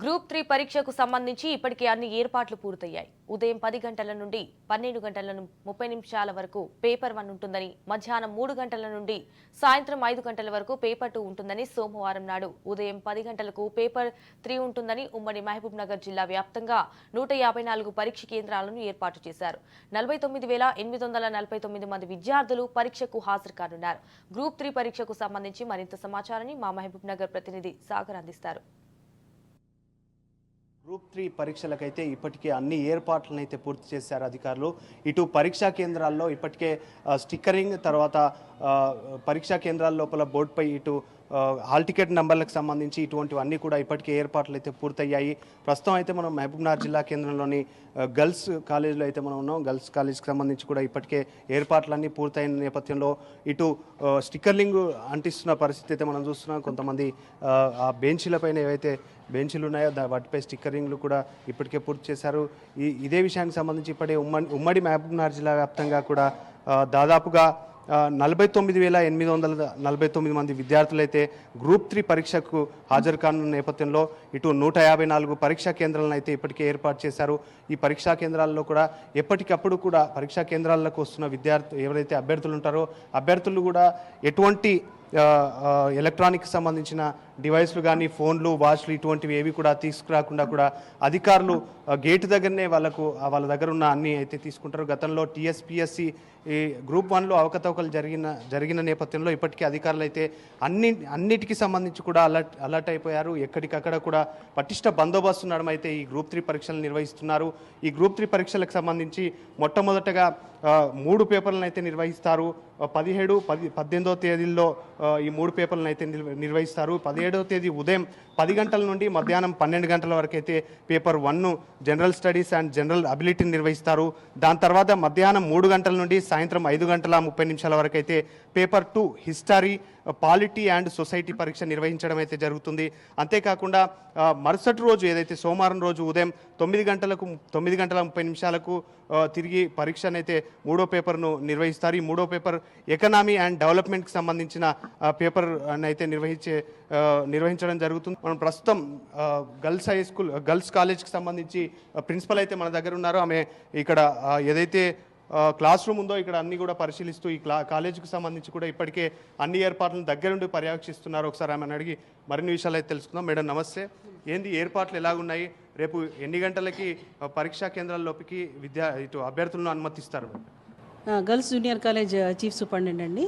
Group three పరీక్షకు సంబంధించి ఇప్పటికే అన్ని ఏర్పాట్లు పూర్తయ్యాయి. ఉదయం పది గంటల నుండి పన్నెండు గంటల ముప్పై నిమిషాల వరకు పేపర్ వన్ ఉంటుందని మధ్యాహ్నం మూడు గంటల నుండి సాయంత్రం ఐదు గంటల వరకు పేపర్ టూ ఉంటుందని సోమవారం నాడు ఉదయం పది గంటలకు పేపర్ త్రీ ఉంటుందని ఉమ్మడి మహబూబ్ నగర్ జిల్లా వ్యాప్తంగా నూట యాభై నాలుగు పరీక్ష కేంద్రాలను ఏర్పాటు చేశారు. నలభై తొమ్మిది వేల ఎనిమిది వందల నలభై తొమ్మిది మంది విద్యార్థులు పరీక్షకు హాజరు కానున్నారు. గ్రూప్ త్రీ పరీక్షకు సంబంధించి మరింత సమాచారాన్ని మా మహబూబ్ నగర్ ప్రతినిధి సాగర్ అందిస్తారు. గ్రూప్ త్రీ పరీక్షలకైతే ఇప్పటికే అన్ని ఏర్పాట్లను అయితే పూర్తి చేశారు అధికారులు. ఇటు పరీక్షా కేంద్రాల్లో ఇప్పటికే స్టిక్కరింగ్ తర్వాత పరీక్షా కేంద్రాల లోపల బోర్డుపై ఇటు హాల్ టికెట్ నెంబర్లకు సంబంధించి ఇటువంటివన్నీ కూడా ఇప్పటికే ఏర్పాట్లు అయితే పూర్తయ్యాయి. ప్రస్తుతం అయితే మనం మహబూబ్నగర్ జిల్లా కేంద్రంలోని గర్ల్స్ కాలేజీలో అయితే మనం ఉన్నాం. గర్ల్స్ కాలేజ్కి సంబంధించి కూడా ఇప్పటికే ఏర్పాట్లన్నీ పూర్తయిన నేపథ్యంలో ఇటు స్టిక్కర్లింగ్ అంటిస్తున్న పరిస్థితి అయితే మనం చూస్తున్నాం. కొంతమంది ఆ, బెంచీలపైన ఏవైతే బెంచీలు ఉన్నాయో వాటిపై స్టిక్కరింగ్లు కూడా ఇప్పటికే పూర్తి చేశారు. ఈ ఇదే విషయానికి సంబంధించి ఇప్పటి ఉమ్మడి ఉమ్మడి మహబూబ్నగర్ జిల్లా వ్యాప్తంగా కూడా దాదాపుగా నలభై తొమ్మిది వేల ఎనిమిది వందల నలభై తొమ్మిది మంది విద్యార్థులైతే గ్రూప్ త్రీ పరీక్షకు హాజరు కానున్న నేపథ్యంలో ఇటు నూట యాభై నాలుగు పరీక్షా కేంద్రాలను అయితే ఇప్పటికే ఏర్పాటు చేశారు. ఈ పరీక్షా కేంద్రాల్లో కూడా ఎప్పటికప్పుడు కూడా పరీక్షా కేంద్రాలకు వస్తున్న విద్యార్థులు ఎవరైతే అభ్యర్థులు ఉంటారో అభ్యర్థులు కూడా ఎటువంటి ఎలక్ట్రానిక్ సంబంధించిన డివైస్లు కానీ ఫోన్లు వాచ్లు ఇటువంటివి ఏవి కూడా తీసుకురాకుండా కూడా అధికారులు గేటు దగ్గరనే వాళ్ళకు వాళ్ళ దగ్గర ఉన్న అన్ని అయితే తీసుకుంటారు. గతంలో టీఎస్పిఎస్సి ఈ గ్రూప్ వన్లో అవకతవకలు జరిగిన జరిగిన నేపథ్యంలో ఇప్పటికీ అధికారులు అయితే అన్ని అన్నిటికీ సంబంధించి కూడా అలర్ట్ అలర్ట్ అయిపోయారు. ఎక్కడికక్కడ కూడా పటిష్ట బందోబస్తు నడమైతే ఈ గ్రూప్ త్రీ పరీక్షలు నిర్వహిస్తున్నారు. ఈ గ్రూప్ త్రీ పరీక్షలకు సంబంధించి మొట్టమొదటగా మూడు పేపర్లను అయితే నిర్వహిస్తారు. పదిహేడు పది పద్దెనిమిదో తేదీల్లో ఈ మూడు పేపర్లను అయితే నిర్వ- నిర్వహిస్తారు. పదిహేడవ తేదీ ఉదయం పది గంటల నుండి మధ్యాహ్నం పన్నెండు గంటల వరకు అయితే పేపర్ వన్ను జనరల్ స్టడీస్ అండ్ జనరల్ అబిలిటీని నిర్వహిస్తారు. దాని తర్వాత మధ్యాహ్నం మూడు గంటల నుండి సాయంత్రం ఐదు గంటల ముప్పై నిమిషాల వరకు అయితే paper two history polity and society పరీక్ష నిర్వహించడం అయితే జరుగుతుంది. అంతేకాకుండా మరుసటి రోజు ఏదైతే సోమవారం రోజు ఉదయం తొమ్మిది గంటలకు తొమ్మిది గంటల ముప్పై నిమిషాలకు తిరిగి పరీక్షనైతే మూడో పేపర్ను నిర్వహిస్తారు. ఈ మూడో పేపర్ ఎకనామీ అండ్ డెవలప్మెంట్కి సంబంధించిన పేపర్ అయితే నిర్వహించే నిర్వహించడం జరుగుతుంది. మనం ప్రస్తుతం గర్ల్స్ హై స్కూల్ గర్ల్స్ కాలేజ్కి సంబంధించి ప్రిన్సిపల్ అయితే మన దగ్గర ఉన్నారు. ఆమె ఇక్కడ ఏదైతే క్లాస్ రూమ్ ఉందో ఇక్కడ అన్ని కూడా పరిశీలిస్తూ ఈ క్లా కాలేజీకి సంబంధించి కూడా ఇప్పటికే అన్ని ఏర్పాట్లను దగ్గరుండి పర్యవేక్షిస్తున్నారు. ఒకసారి ఆమెను అడిగి మరిన్ని విషయాలు అయితే తెలుసుకుందాం. మేడం నమస్తే. ఏంది ఏర్పాట్లు ఎలాగున్నాయి? రేపు ఎన్ని గంటలకి పరీక్షా కేంద్రాల్లోపికి విద్యా ఇటు అభ్యర్థులను అనుమతిస్తారు? Girls junior college chief superintendent అండి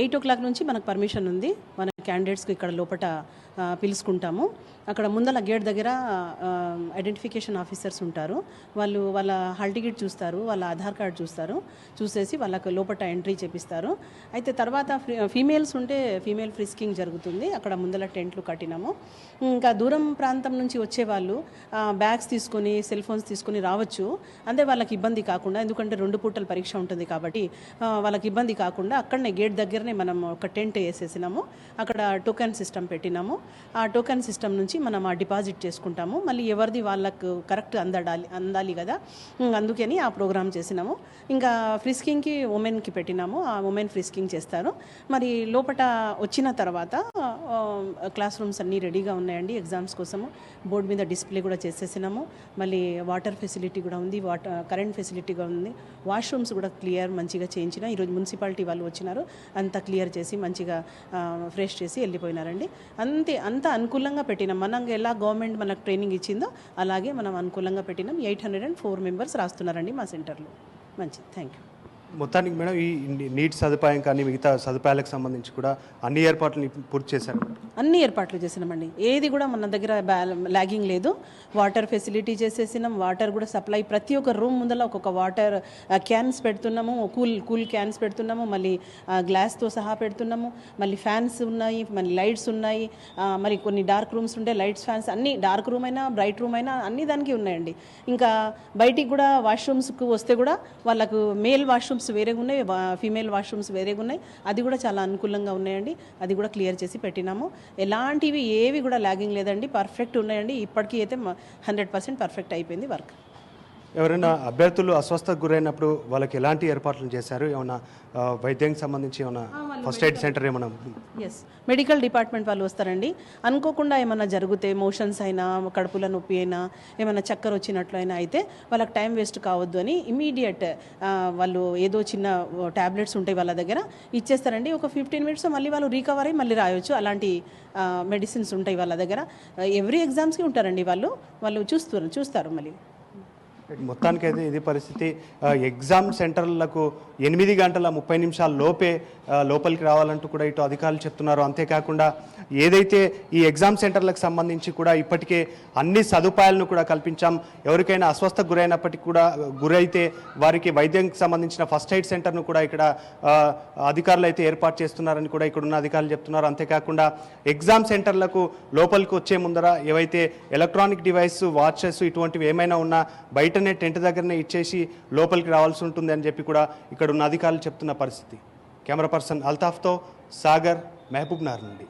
ఎయిట్ ఓ క్లాక్ నుంచి మనకు పర్మిషన్ ఉంది. మన క్యాండిడేట్స్కి ఇక్కడ లోపల పిలుచుకుంటాము. అక్కడ ముందల గేట్ దగ్గర ఐడెంటిఫికేషన్ ఆఫీసర్స్ ఉంటారు. వాళ్ళు వాళ్ళ హాల్ టికెట్ చూస్తారు వాళ్ళ ఆధార్ కార్డ్ చూస్తారు. చూసేసి వాళ్ళకు లోపల ఎంట్రీ చేపిస్తారు. అయితే తర్వాత ఫీమేల్స్ ఉంటే ఫీమేల్ ఫ్రిస్కింగ్ జరుగుతుంది. అక్కడ ముందల టెంట్లు కట్టినాము. ఇంకా దూరం ప్రాంతం నుంచి వచ్చే వాళ్ళు బ్యాగ్స్ తీసుకొని సెల్ ఫోన్స్ తీసుకొని రావచ్చు. అంతే వాళ్ళకి ఇబ్బంది కాకుండా ఎందుకంటే రెండు పూటల పరీక్ష ఉంటుంది కాబట్టి వాళ్ళకి ఇబ్బంది కాకుండా అక్కడనే గేట్ దగ్గరనే మనం ఒక టెంట్ వేసేసినాము. అక్కడ అక్కడ టోకెన్ సిస్టమ్ పెట్టినాము. ఆ టోకెన్ సిస్టమ్ నుంచి మనం ఆ డిపాజిట్ చేసుకుంటాము. మళ్ళీ ఎవరిది వాళ్ళకు కరెక్ట్ అందడాలి అందాలి కదా. అందుకని ఆ ప్రోగ్రామ్ చేసినాము. ఇంకా ఫ్రిస్కింగ్కి ఉమెన్కి పెట్టినాము. ఆ ఉమెన్ ఫ్రిస్కింగ్ చేస్తారు. మరి లోపట వచ్చిన తర్వాత క్లాస్ రూమ్స్ అన్నీ రెడీగా ఉన్నాయండి. ఎగ్జామ్స్ కోసము బోర్డు మీద డిస్ప్లే కూడా చేసేసినాము. మళ్ళీ వాటర్ ఫెసిలిటీ కూడా ఉంది. వాటర్ కరెంట్ ఫెసిలిటీగా ఉంది. వాష్రూమ్స్ కూడా క్లియర్ మంచిగా చేయించిన. ఈరోజు మున్సిపాలిటీ వాళ్ళు వచ్చినారు. అంతా క్లియర్ చేసి మంచిగా ఫ్రెష్ చేసి వెళ్ళిపోయినారండి. అంతే అంత అనుకూలంగా పెట్టినాం. మనం ఎలా గవర్నమెంట్ మనకు ట్రైనింగ్ ఇచ్చిందో అలాగే మనం అనుకూలంగా పెట్టినాం. Eight hundred and four members రాస్తున్నారండి మా సెంటర్లో. మంచిది. థ్యాంక్ యూ మొత్తానికి మేడం ఈ నీట్ సదుపాయం కానీ మిగతా సదుపాయాలకు సంబంధించి కూడా అన్ని ఏర్పాట్లు పూర్తి చేశారు. అన్ని ఏర్పాట్లు చేసినామండి. ఏది కూడా మన దగ్గర లాగింగ్ లేదు. వాటర్ ఫెసిలిటీ చేసేసినాం. వాటర్ కూడా సప్లై ప్రతి ఒక్క రూమ్ ముందర ఒక్కొక్క వాటర్ క్యాన్స్ పెడుతున్నాము. కూల్ కూల్ క్యాన్స్ పెడుతున్నాము. మళ్ళీ గ్లాస్తో సహా పెడుతున్నాము. మళ్ళీ ఫ్యాన్స్ ఉన్నాయి. మళ్ళీ లైట్స్ ఉన్నాయి. మరి కొన్ని డార్క్ రూమ్స్ ఉంటే లైట్స్ ఫ్యాన్స్ అన్ని డార్క్ రూమ్ అయినా బ్రైట్ రూమ్ అయినా అన్ని దానికి ఉన్నాయండి. ఇంకా బయటికి కూడా వాష్రూమ్స్కి వస్తే కూడా వాళ్ళకు మేల్ వాష్రూమ్స్ వేరేగా ఉన్నాయి ఫీమేల్ వాష్రూమ్స్ వేరేగా ఉన్నాయి. అది కూడా చాలా అనుకూలంగా ఉన్నాయండి. అది కూడా క్లియర్ చేసి పెట్టినాము. ఎలాంటివి ఏవి కూడా లాగింగ్ లేదండి. పర్ఫెక్ట్ ఉన్నాయండి. ఇప్పటికీ అయితే హండ్రెడ్ పర్సెంట్ పర్ఫెక్ట్ అయిపోయింది వర్క్. ఎవరైనా అభ్యర్థులు అస్వస్థకు గురైనప్పుడు వాళ్ళకి ఎలాంటి ఏర్పాట్లు చేశారు? ఏమైనా వైద్యానికి సంబంధించి ఏమైనా ఫస్ట్ ఎయిడ్ సెంటర్ ఏమైనా ఎస్ మెడికల్ డిపార్ట్మెంట్ వాళ్ళు వస్తారండి. అనుకోకుండా ఏమైనా జరిగితే మోషన్స్ అయినా కడుపుల నొప్పి అయినా ఏమైనా చక్కర వచ్చినట్లు అయినా అయితే వాళ్ళకి టైం వేస్ట్ కావద్దు అని ఇమీడియట్ వాళ్ళు ఏదో చిన్న ట్యాబ్లెట్స్ ఉంటాయి వాళ్ళ దగ్గర ఇచ్చేస్తారండి. ఒక ఫిఫ్టీన్ మినిట్స్ మళ్ళీ వాళ్ళు రికవర్ అయ్యి మళ్ళీ రాయొచ్చు. అలాంటి మెడిసిన్స్ ఉంటాయి వాళ్ళ దగ్గర. ఎవ్రీ ఎగ్జామ్స్కి ఉంటారండి వాళ్ళు. వాళ్ళు చూస్తారు చూస్తారు మళ్ళీ. మొత్తానికైతే ఇది పరిస్థితి. ఎగ్జామ్ సెంటర్లకు ఎనిమిది గంటల ముప్పై నిమిషాల లోపే లోపలికి రావాలంటూ కూడా ఇటు అధికారులు చెప్తున్నారు. అంతేకాకుండా ఏదైతే ఈ ఎగ్జామ్ సెంటర్లకు సంబంధించి కూడా ఇప్పటికే అన్ని సదుపాయాలను కూడా కల్పించాం. ఎవరికైనా అస్వస్థకు గురైనప్పటికీ కూడా గురైతే వారికి వైద్యంకి సంబంధించిన ఫస్ట్ ఎయిడ్ సెంటర్ను కూడా ఇక్కడ అధికారులు అయితే ఏర్పాటు చేస్తున్నారని కూడా ఇక్కడ ఉన్న అధికారులు చెప్తున్నారు. అంతేకాకుండా ఎగ్జామ్ సెంటర్లకు లోపలికి వచ్చే ముందర ఏవైతే ఎలక్ట్రానిక్ డివైస్ వాచెస్ ఇటువంటివి ఏమైనా ఉన్నా బయట వెంటనే టెంట్ దగ్గరనే ఇచ్చేసి లోపలికి రావాల్సి ఉంటుంది అని చెప్పి కూడా ఇక్కడ ఉన్న అధికారులు చెప్తున్న పరిస్థితి. కెమెరా పర్సన్ అల్తాఫ్తో సాగర్ మహబూబ్నార్ నుండి.